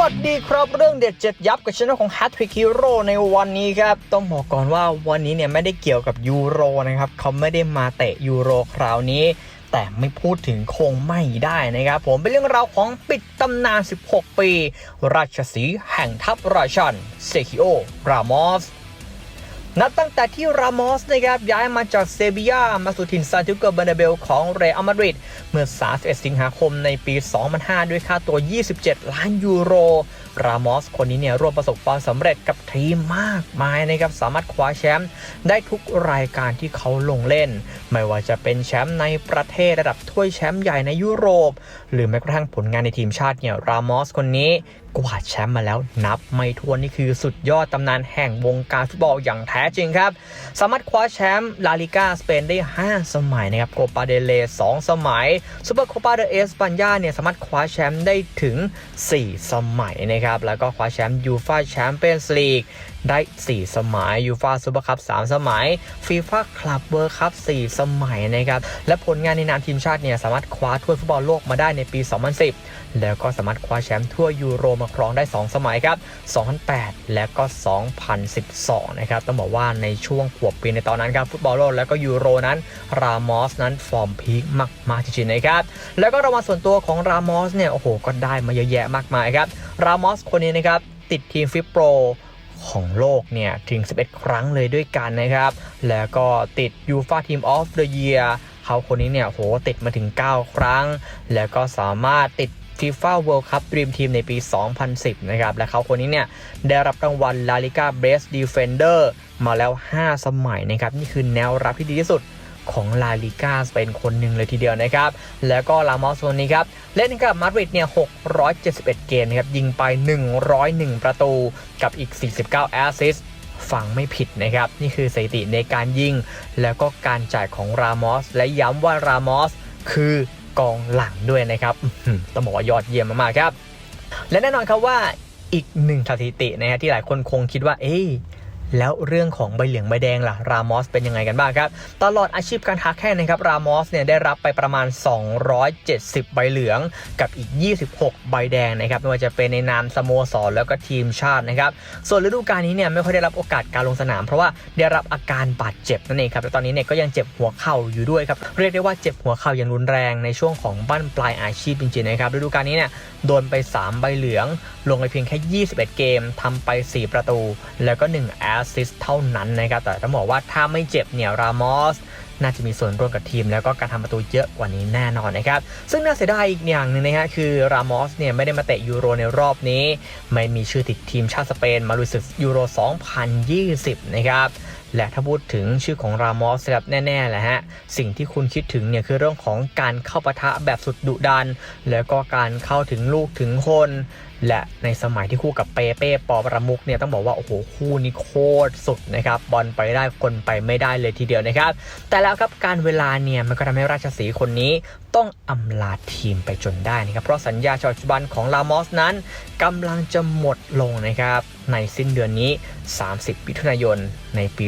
วัสดีครับเรื่องเด็ดเจ็ดยับกับช anel ของ Hat Trick Hero ในวันนี้ครับ ต้องบอกก่อนว่าวันนี้เนี่ยไม่ได้เกี่ยวกับยูโรนะครับเขาไม่ได้มาเตะยูโรคราวนี้ แต่ไม่พูดถึงคงไม่ได้นะครับ ผมเป็นเรื่องราวของปิดตำนาน 16 ปี ราชสีห์แห่งทัพราชันเซคิโอรามอส นับตั้งแต่ที่รามอสนะครับย้ายมาจากเซบียามาสู่ถิ่นซานติโกเบเนเบลของเรอัลมาดริดเมื่อ 31 สิงหาคมในปี 2005 ด้วยค่าตัว 27 ล้านยูโรรามอสคนนี้เนี่ยร่วมประสบความสำเร็จกับทีมมากมายนะครับสามารถคว้าแชมป์ได้ทุกรายการที่เขาลงเล่น ไม่ว่าจะเป็นแชมป์ในประเทศระดับถ้วยแชมป์ใหญ่ในยุโรป หรือแม้กระทั่งผลงานในทีมชาติเนี่ยรามอสคนนี้กวาดแชมป์มาแล้วนับไม่ถ้วนนี่คือสุดยอดตำนานแห่งวงการฟุตบอลอย่างแท้จริงครับ สามารถคว้าแชมป์ลาลิกาสเปนได้ 5 สมัยนะครับโคปาเดเล2สมัยซูเปอร์โคปาเดเอสปัญญาเนี่ยสามารถคว้าแชมป์ได้ถึง 4 สมัยนะครับแล้วก็คว้าแชมป์ยูฟาแชมเปี้ยนส์ลีก ได้ 4 สมัยยูฟาซูเปอร์คัพ3สมัยฟีฟ่าคลับเวิร์คัพ4สมัยนะครับและผลงานในนามทีมชาติเนี่ยสามารถคว้าถ้วยฟุตบอลโลกมาได้ในปี 2010 แล้วก็สามารถคว้าแชมป์ทั่วยูโรมาครองได้ 2 สมัยครับ 2008 และก็ 2012 นะครับต้องบอกว่าในช่วงขวบปีในตอนนั้นครับฟุตบอลโลกและก็ยูโรนั้นรามอสนั้นฟอร์มพีคมากๆจริงๆนะครับแล้วก็รางวัลส่วนตัวของรามอสเนี่ยโอ้โหก็ได้มาเยอะแยะมากมายครับรามอสคนนี้นะครับติดทีมฟิปโปร ของโลกเนี่ยถึง 11 ครั้งเลยด้วยกันนะครับ แล้วก็ติดยูฟาทีมออฟเดอะเยียเขาคนนี้เนี่ยโหติดมาถึง 9 ครั้ง แล้วก็สามารถติดฟีฟ่าเวิลด์คัพรีมทีมในปี 2010 นะครับ และเขาคนนี้เนี่ยได้รับรางวัลลาลิกาเบสดีเฟนเดอร์มาแล้ว 5 สมัยนะครับ นี่คือแนวรับที่ดีที่สุด ของลาลิกาเป็นคนหนึ่งเลยทีเดียวนะครับ แล้วก็ลามอสคนนี้ครับ เล่นกับมาดริดเนี่ย 671 เกมนะครับ ยิงไป 101 ประตูกับอีก 49 แอสซิสฟังไม่ผิดนะครับ นี่คือสถิติในการยิง แล้วก็การจ่ายของรามอส และย้ำว่ารามอสคือกองหลังด้วยนะครับอื้อหือต้องบอกว่ายอดเยี่ยมมากๆครับ และแน่นอนครับว่าอีกหนึ่งสถิตินะฮะที่หลายคนคงคิดว่า เอ๊ แล้วเรื่องของใบเหลืองใบแดงล่ะ รามอสเป็นยังไงกันบ้างครับ ตลอดอาชีพการค้าแข่งนะครับ รามอสเนี่ยได้รับไปประมาณ 270 ใบเหลือง กับอีก 26 ใบแดงนะครับ ไม่ว่าจะเป็นในนามสโมสรแล้วก็ทีมชาตินะครับ ส่วนฤดูกาลนี้เนี่ยไม่ค่อยได้รับโอกาสการลงสนาม เพราะว่าได้รับอาการบาดเจ็บนั่นเองครับ และตอนนี้เนี่ยก็ยังเจ็บหัวเข่าอยู่ด้วยครับ เรียกได้ว่าเจ็บหัวเข่าอย่างรุนแรงในช่วงของบั้นปลายอาชีพจริงๆนะครับฤดูกาลนี้เนี่ยโดนไป 3 ใบเหลือง ลงไปเพียงแค่ 21 เกมทำไป 4 ประตู แล้วก็1แอสซิสเท่านั้นนะครับ แต่ต้องบอกว่าถ้าไม่เจ็บเนี่ยรามอสน่าจะมีส่วนร่วมกับทีม แล้วก็การทำประตูเยอะกว่านี้แน่นอนนะครับ ซึ่งน่าเสียดายอีกอย่างหนึ่งนะฮะคือรามอสเนี่ยไม่ได้มาเตะยูโรในรอบนี้ ไม่มีชื่อติดทีมชาติสเปนมาลุยศึกยูโร 2020 นะครับและถ้าพูดถึงชื่อของรามอสครับแน่ๆแหละฮะ สิ่งที่คุณคิดถึงเนี่ยคือเรื่องของการเข้าปะทะแบบสุดดุดัน แล้วก็การเข้าถึงลูกถึงคน และในสมัยที่คู่กับเปเป้ปอประมุกเนี่ยต้องบอกว่าโอ้โหคู่นี้โคตรสุดนะครับบอลไปได้คนไปไม่ได้เลยทีเดียวนะครับ แต่แล้วครับการเวลาเนี่ยมันก็ทำให้ราชสีคนนี้ต้องอำลาทีมไปจนได้นะครับ เพราะสัญญาปัจจุบันของลามอสนั้นกำลังจะหมดลงนะครับในสิ้นเดือนนี้ 30มิถุนายนในปี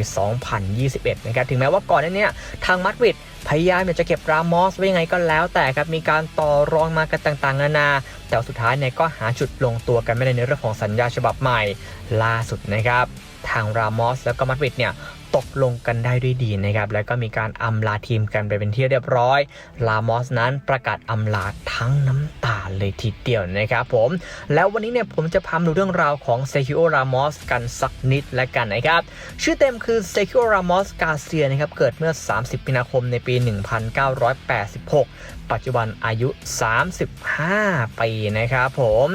2021 นะครับ ถึงแม้ว่าก่อนหน้านี้ทางมาดริด พยายามอยากจะเก็บรามอสไว้ยังไงก็แล้วแต่ครับมีการต่อรองมากันต่างๆนานา แต่สุดท้ายเนี่ยก็หาจุดลงตัวกันไม่ได้ในเรื่องของสัญญาฉบับใหม่ล่าสุดนะครับ ทางรามอสแล้วก็มาดริดเนี่ย ตกลงกันได้ด้วยดีนะครับ แล้วก็มีการอำลาทีมกันไปเป็นที่เรียบร้อย ลามอสนั้นประกาศอำลาทั้งน้ำตาเลยทีเดียวนะครับผม แล้ววันนี้เนี่ยผมจะพามาดูเรื่องราวของเซคิโอรามอสกันสักนิดและกันนะครับ ชื่อเต็มคือเซคิโอรามอสกาเซียนะครับ เกิดเมื่อ 30มีนาคมในปี 1986ปัจจุบันอายุ 35 ปีนะครับผม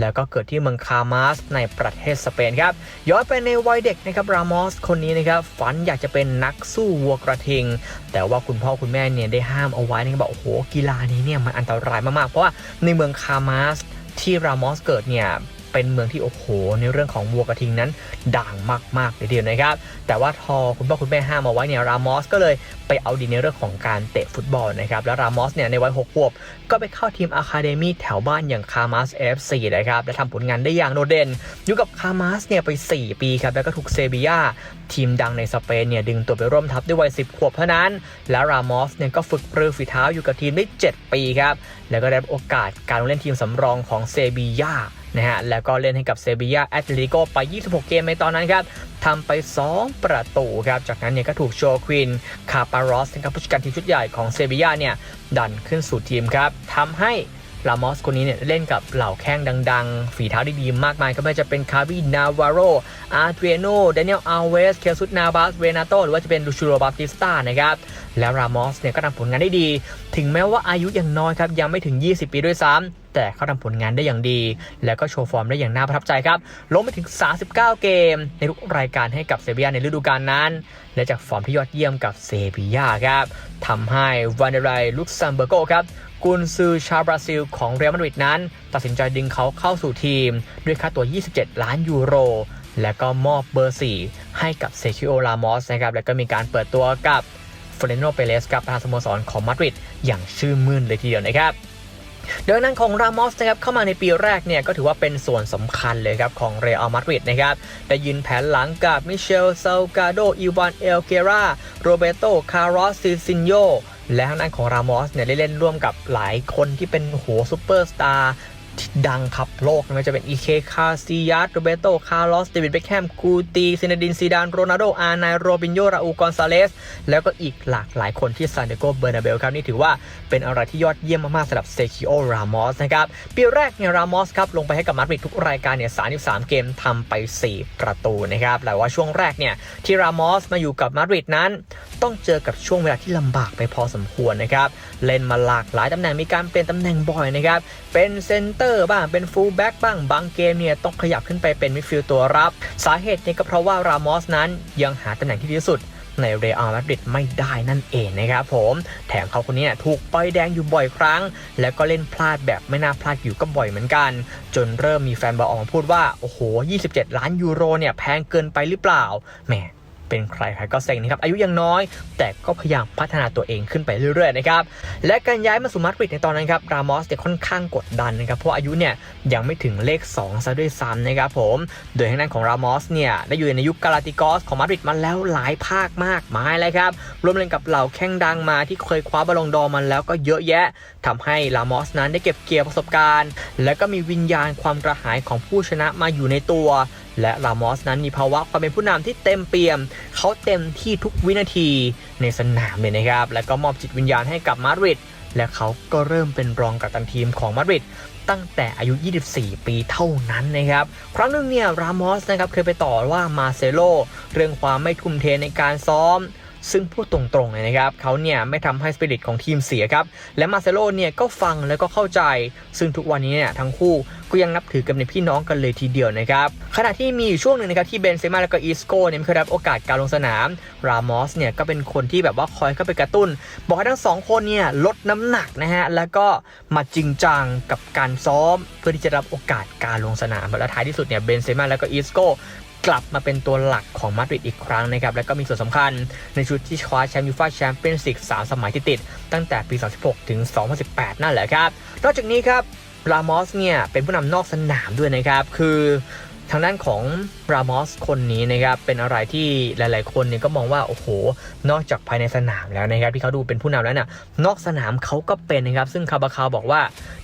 แล้วก็เกิดที่เมืองคามาสในประเทศสเปนครับ ย้อนไปในวัยเด็กนะครับรามอสคนนี้นะครับฝันอยากจะเป็นนักสู้วัวกระทิง แต่ว่าคุณพ่อคุณแม่เนี่ยได้ห้ามเอาไว้นะครับบอกโอ้โหกีฬานี้เนี่ยมันอันตรายมากๆ เพราะว่าในเมืองคามาสที่รามอสเกิดเนี่ย เป็นเมืองที่โอ้โห ในเรื่องของวัวกระทิงนั้นด่างมากๆเลยทีเดียวนะครับ แต่ว่าพอคุณพ่อคุณแม่ห้ามเอาไว้เนี่ยรามอสก็เลยไปเอาดีในเรื่องของการเตะฟุตบอลนะครับ แล้วรามอสเนี่ยในวัย6ขวบ ก็ไปเข้าทีมอะคาเดมี่แถวบ้านอย่างคามาส FC นะครับ และทำผลงานได้อย่างโดดเด่น อยู่กับคามาสเนี่ยไป 4 ปีครับ แล้วก็ถูกเซบียาทีมดังในสเปนเนี่ยดึงตัวไปร่วมทัพด้วยวัย 10 ขวบเท่านั้น แล้วรามอสเนี่ยก็ฝึกปรือฝีเท้าอยู่กับทีมได้ 7 ปีครับ แล้วก็ได้โอกาสการลงเล่นทีมสำรองของเซบียา นะฮะแล้วก็เล่นให้กับเซบียาแอตเลติโกไป 26 เกมในตอนนั้นครับทำไป 2 ประตูครับ จากนั้นเนี่ยก็ถูกโชควินคาปารอสนะครับผู้จัดการทีมชุดใหญ่ของเซบียาเนี่ยดันขึ้นสู่ทีมครับทำให้ลามอสคนนี้เนี่ยเล่นกับเหล่าแข้งดังๆ ฝีเท้าดีๆ มากมาย ก็ไม่ว่าจะเป็นคาร์บีนาวาโร อาร์เทรโนเดนิเอลอาเวส เคลซุตนาบาสเรนาโต หรือว่าจะเป็นลูชูโรบาติสตานะครับ แล้วรามอสเนี่ยก็ทำผลงานได้ดี ถึงแม้ว่าอายุยังน้อยครับ ยังไม่ถึง 20 ปีด้วยซ้ำ แต่เขาทำผลงานได้อย่างดี แล้วก็โชว์ฟอร์มได้อย่างน่าประทับใจครับลงไปถึง 39 เกม ในทุกรายการให้กับเซบียาในฤดูกาลนั้น และจากฟอร์มที่ยอดเยี่ยมกับเซบียาครับทำให้วันเดไรลุกซัมเบอร์โกครับกุนซือชาวบราซิลของเรอัลมาดริดนั้น ตัดสินใจดึงเขาเข้าสู่ทีม ด้วยค่าตัว 27 ล้านยูโร และก็มอบเบอร์ 4 ให้กับเซคิโอ ลามอสนะครับ แล้วก็มีการเปิดตัวกับเฟรนโนเปเลสกับประธานสโมสรของมาดริดอย่างชื่นมื่นเลยทีเดียวนะครับ ดังนั้นของรามอสนะครับเข้ามาในปีแรกเนี่ยก็ถือว่าเป็นส่วนสำคัญเลยครับของเรอัลมาดริดนะครับได้ยืนแผนหลังกับมิเชลซาลกาโดอีวานเอลเกราโรเบโตคาร์ลอสซิซินโยและทางด้านของรามอสเนี่ยได้เล่นร่วมกับหลายคนที่เป็นหัวซูเปอร์สตาร์ ดังขับโลกไม่ว่าจะเป็นอีเคคาซิยัสโรเบโตคาร์ลอสเดวิดเบคแฮมกูตีซินาดินซีดานโรนัลโดอาร์ไนโรบินโยราอูกอนซาเลส แล้วก็อีกหลากหลายคนที่ซานเดโกเบอร์นาเบลครับ นี่ถือว่าเป็นอะไรที่ยอดเยี่ยมมากๆสำหรับเซคิโอรามอสนะครับปีแรกเนี่ยรามอสครับลงไปให้กับมาดริดทุกรายการเนี่ย 33 เกมทำไป 4 ประตูนะครับแต่ว่าช่วงแรกเนี่ยที่รามอสมาอยู่กับมาดริดนั้น ต้องเจอกับช่วงเวลาที่ลำบากไปพอสมควรนะครับเล่นมาหลากหลายตำแหน่งมีการเปลี่ยนตำแหน่งบ่อยนะครับเป็นเซนเตอร์บ้างเป็นฟูลแบ็กบ้างบางเกมเนี่ยต้องขยับขึ้นไปเป็นมิดฟิลด์ตัวรับ สาเหตุเนี่ยก็เพราะว่ารามอสนั้นยังหาตำแหน่งที่ดีที่สุดในเรอัลมาดริดไม่ได้นั่นเองนะครับผม แถมเขาคนนี้ถูกปล่อยแดงอยู่บ่อยครั้ง แล้วก็เล่นพลาดแบบไม่น่าพลาดอยู่ก็บ่อยเหมือนกัน จนเริ่มมีแฟนบอลออกมาพูดว่า โอ้โห 27 ล้านยูโรเนี่ยแพงเกินไปหรือเปล่าแหม เป็นใครใครก็เซ็งนะครับอายุยังน้อย แต่ก็พยายามพัฒนาตัวเองขึ้นไปเรื่อยๆนะครับและการย้ายมาสู่มาดริดในตอนนั้นครับรามอสเนี่ยค่อนข้างกดดันนะครับเพราะอายุเนี่ยยังไม่ถึงเลข2ซะด้วยซ้ำนะครับผมโดยทางด้านของรามอสเนี่ยได้อยู่ในยุคกาลาติกอสของมาดริดมาแล้วหลายภาคมากมายเลยครับรวมเล่นกับเหล่าแข้งดังมาที่เคยคว้าบอลลงดอมันแล้วก็เยอะแยะทำให้รามอสนั้นได้เก็บเกี่ยวประสบการณ์ และก็มีวิญญาณความกระหายของผู้ชนะมาอยู่ในตัว และรามอสนั้นมีภาวะความเป็นผู้นำที่เต็มเปี่ยม เขาเต็มที่ทุกวินาทีในสนามเลยนะครับ และก็มอบจิตวิญญาณให้กับมาดริดและเขาก็เริ่มเป็นรองกัปตันทีมของมาดริดตั้งแต่อายุ 24 ปีเท่านั้นนะครับ ครั้งหนึ่งเนี่ย รามอสนะครับเคยไปต่อว่ามาเซโลเรื่องความไม่ทุ่มเทในการซ้อม ซึ่งพูดตรงๆเลยนะครับเขาเนี่ยไม่ทำให้สปิริตของทีมเสียครับ และมาเซโลเนี่ยก็ฟังแล้วก็เข้าใจ ซึ่งทุกวันนี้เนี่ยทั้งคู่ก็ยังนับถือกันเป็นพี่น้องกันเลยทีเดียวนะครับขณะที่มีอยู่ช่วงหนึ่งนะครับที่เบนเซม่าแล้วก็อีสโก้เนี่ยไม่เคยรับโอกาสการลงสนาม รามอสเนี่ยก็เป็นคนที่แบบว่าคอยเข้าไปกระตุ้น บอกให้ทั้งสองคนเนี่ยลดน้ำหนักนะฮะแล้วก็มาจริงจังกับการซ้อม เพื่อที่จะรับโอกาสการลงสนาม และท้ายที่สุดเนี่ยเบนเซม่าแล้วก็อีสโก้ กลับมาเป็นตัวหลักของมาดริดอีกครั้งนะครับและก็มีส่วนสำคัญในชุดที่คว้าแชมป์ยูฟ่าแชมเปี้ยนส์ลีก3สมัยที่ติด ตั้งแต่ปี 2016 ถึง 2018 นั่นแหละครับ นอกจากนี้ครับรามอสเนี่ยเป็นผู้นำนอกสนามด้วยนะครับ คือ ทางด้านของรามอสคนนี้นะครับเป็นอะไรที่หลาย ๆ คนเนี่ยก็มองว่าโอ้โห นอกจากภายในสนามแล้วนะครับที่เขาดูเป็นผู้นำแล้วน่ะนอกสนามเขาก็เป็นนะครับซึ่งคาบาคาวบอกว่า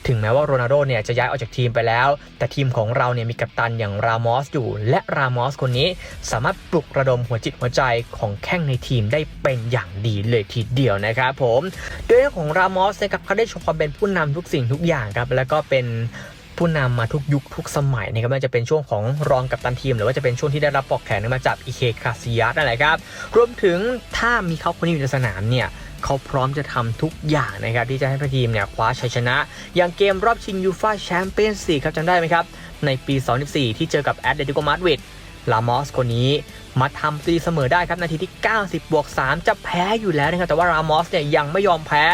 ถึงแม้ว่าโรนัลโดเนี่ยจะย้ายออกจากทีมไปแล้ว แต่ทีมของเราเนี่ยมีกัปตันอย่างรามอสอยู่ และรามอสคนนี้สามารถปลุกระดมหัวจิตหัวใจของแข้งในทีมได้เป็นอย่างดีเลยทีเดียวนะครับผมโดยเรื่องของรามอสนะครับเขาได้โชว์ความเป็นผู้นำทุกสิ่งทุกอย่างครับแล้วก็เป็น ผู้นำมาทุกยุคทุกสมัยนะครับไม่ว่าจะเป็นช่วงของรองกับตันทีม หรือว่าจะเป็นช่วงที่ได้รับปลอกแขนมาจากอีเคคาซิยัสนั่นแหละครับ รวมถึงถ้ามีเขาคนนี้อยู่ในสนามเนี่ยเขาพร้อมจะทำทุกอย่างนะครับที่จะให้พทีมเนี่ยคว้าชัยชนะ อย่างเกมรอบชิงยูฟาแชมเปี้ยนส์ลีกครับจำได้ไหมครับ ในปี 2014 ที่เจอกับแอตเลติโกมาดริดลามอสคนนี้มาทำตีเสมอได้ครับ นาทีที่ 90 บวก 3 จะแพ้อยู่แล้วนะครับ แต่ว่ารามอสเนี่ยยังไม่ยอมแพ้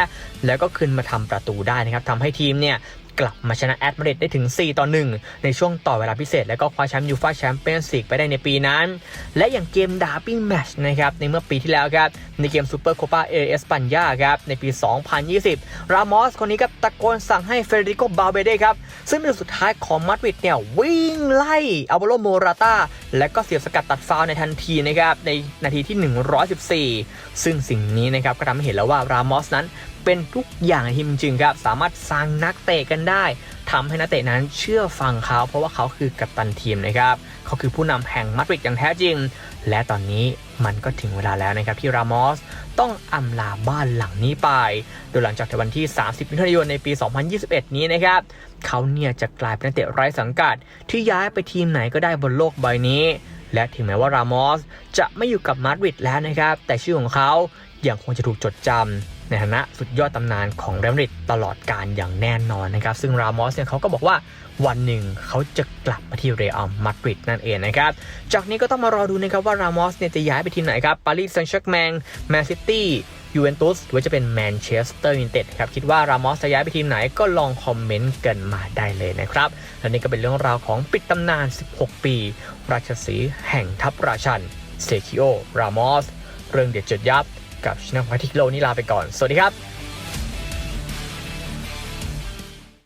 แล้วก็ขึ้นมาทำประตูได้นะครับทำให้ทีมเนี่ย กลับมาชนะแอตมาดริดได้ถึง 4 ต่อ 1 ในช่วงต่อเวลาพิเศษ แล้วก็คว้าแชมป์ยูฟ่าแชมเปี้ยนส์ลีกไปได้ในปีนั้น และอย่างเกมดาร์บี้แมชนะครับในเมื่อปีที่แล้วครับในเกมซูเปอร์โคปาเอเอสปันยาครับในปี 2020 รามอสคนนี้ก็ตะโกนสั่งให้เฟเดริโกบาเบเด้ครับซึ่งเป็นสุดท้ายของมาดริดเนี่ยวิ่งไล่อัลโบโลโมราตาและก็เสียบสกัดตัดฟาวในทันทีนะครับในนาทีที่ 114 ซึ่งสิ่งนี้นะครับก็ทำให้เห็นแล้วว่ารามอสนั้น เป็นทุกอย่างในทีมจริงครับ สามารถสร้างนักเตะกันได้ทำให้นักเตะนั้นเชื่อฟังเขา เพราะว่าเขาคือกัปตันทีมนะครับ เขาคือผู้นำแห่งมาดริดอย่างแท้จริง และตอนนี้มันก็ถึงเวลาแล้วนะครับที่รามอสต้องอำลาบ้านหลังนี้ไป โดยหลังจากในวันที่ 30 มิถุนายนในปี 2021 นี้นะครับ เขาเนี่ยจะกลายเป็นนักเตะไร้สังกัด ที่ย้ายไปทีมไหนก็ได้บนโลกใบนี้ และถึงแม้ว่ารามอสจะไม่อยู่กับมาดริดแล้วนะครับ แต่ชื่อของเขายังคงจะถูกจดจำ ในฐานะสุดยอดตำนานของเรอัลมาดริดตลอดการอย่างแน่นอนนะครับ ซึ่งรามอสเนี่ยเขาก็บอกว่าวันหนึ่งเขาจะกลับมาที่เรอัลมาดริดนั่นเองนะครับ จากนี้ก็ต้องมารอดูนะครับว่ารามอสเนี่ยจะย้ายไปทีมไหนครับปารีสแซงต์แชร์แมงแมนซิตี้ยูเวนตุสหรือว่าจะเป็นแมนเชสเตอร์ยูไนเต็ดครับคิดว่ารามอสจะย้ายไปทีมไหนก็ลองคอมเมนต์กันมาได้เลยนะครับและนี่ก็เป็นเรื่องราวของปิดตำนาน 16 ปี ราชสีห์แห่งทัพราชันเซคิโอรามอสเรื่องเด็ดจุดยับ กับชินาพัทิโลนี่ลาไปก่อน สวัสดีครับ